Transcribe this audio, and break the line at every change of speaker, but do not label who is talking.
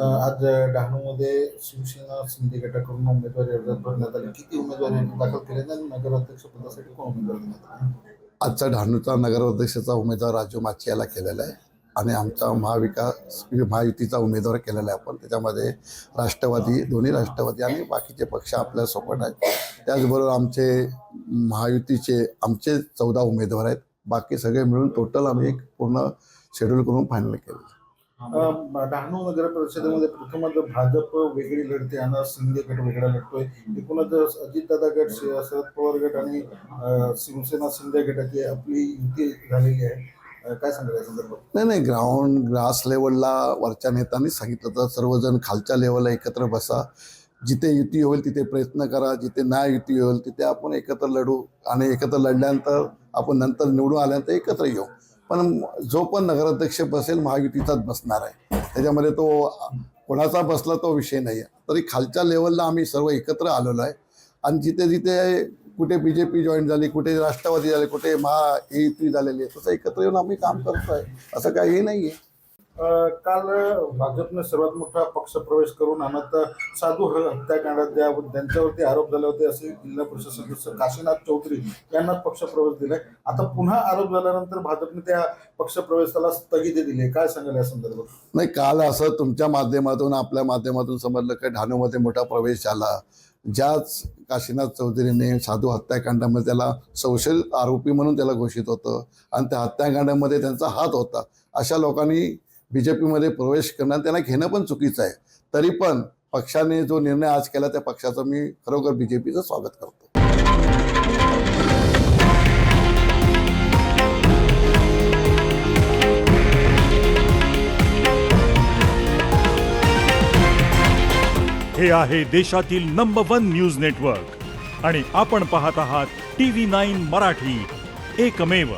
आज डहाणूमध्ये शिवसेना शिंदे गटाकडून उमेदवारी अर्ज भरण्यात आले. किती उमेदवारी दाखल केले आणि नगराध्यक्ष पदासाठी कोण उमेदवार देण्यात आले?
आजचा डहाणूचा नगराध्यक्षाचा उमेदवार राजू माची याला केलेला आहे आणि आमचा महाविकास महायुतीचा उमेदवार केलेला आहे आपण. त्याच्यामध्ये राष्ट्रवादी दोन्ही राष्ट्रवादी आणि बाकीचे पक्ष आपल्यासोबत आहेत. त्याचबरोबर आमचे महायुतीचे आमचे चौदा उमेदवार आहेत. बाकी सगळे मिळून टोटल आम्ही एक पूर्ण शेड्यूल करून फायनल केलं
डहाणू नगर परिषदेमध्ये प्रथमच भाजप वेगळी लढते आणि शिंदे गट वेगळा लढतोय. एकूणच अजितदादा गट शरद पवार गट आणि शिवसेना शिंदे गटाची आपली युती झालेली आहे. काय संदर्भात?
नाही नाही ग्राउंड ग्रास लेवलला वरच्या नेत्यांनी सांगितलं तर सर्वजण खालच्या लेवलला एकत्र बसा. जिथे युती होईल तिथे प्रयत्न करा. जिथे नाही युती होईल तिथे आपण एकत्र लढू आणि एकत्र लढल्यानंतर आपण नंतर निवडून आल्यानंतर एकत्र येऊ. पण जो पण नगराध्यक्ष बसेल महायुतीचाच बसणार आहे. त्याच्यामध्ये तो कोणाचा बसला तो विषय नाही आहे तरी खालच्या लेवलला आम्ही सर्व एकत्र आलेलो आहे. आणि जिथे जिथे कुठे बी जे पी जॉईन झाली कुठे राष्ट्रवादी झाले कुठे महा युती झालेली आहे तसं एकत्र येऊन आम्ही काम करतो आहे असं काही नाही आहे
काल भाजपने सर्वात मोठा पक्ष प्रवेश करून आणत साधू हत्याकांडात ज्या त्यांच्यावरती आरोप झाले होते असे जिल्हा परिषद सदस्य काशीनाथ चौधरी यांना पक्ष प्रवेश दिलाय. आता पुन्हा आरोप झाल्यानंतर भाजपने त्या पक्ष प्रवेशाला स्थगिती दिली आहे. काय सांगाल या संदर्भात?
नाही काल असं तुमच्या माध्यमातून आपल्या माध्यमातून समजलं की ढाणूमध्ये मोठा प्रवेश झाला ज्याच काशीनाथ चौधरीने साधू हत्याकांडामध्ये त्याला संशय आरोपी म्हणून त्याला घोषित होतं आणि त्या हत्याकांडामध्ये त्यांचा हात होता. अशा लोकांनी बी जे पीमध्ये प्रवेश करणं त्यांना घेणं पण चुकीचं आहे. तरी पण पक्षाने जो निर्णय आज केला त्या पक्षाचं मी खरोखर बी जे पीचं स्वागत करतो.
हे आहे देशातील नंबर वन न्यूज नेटवर्क आणि आपण पाहत आहात टी व्ही नाईन मराठी. एकमेव.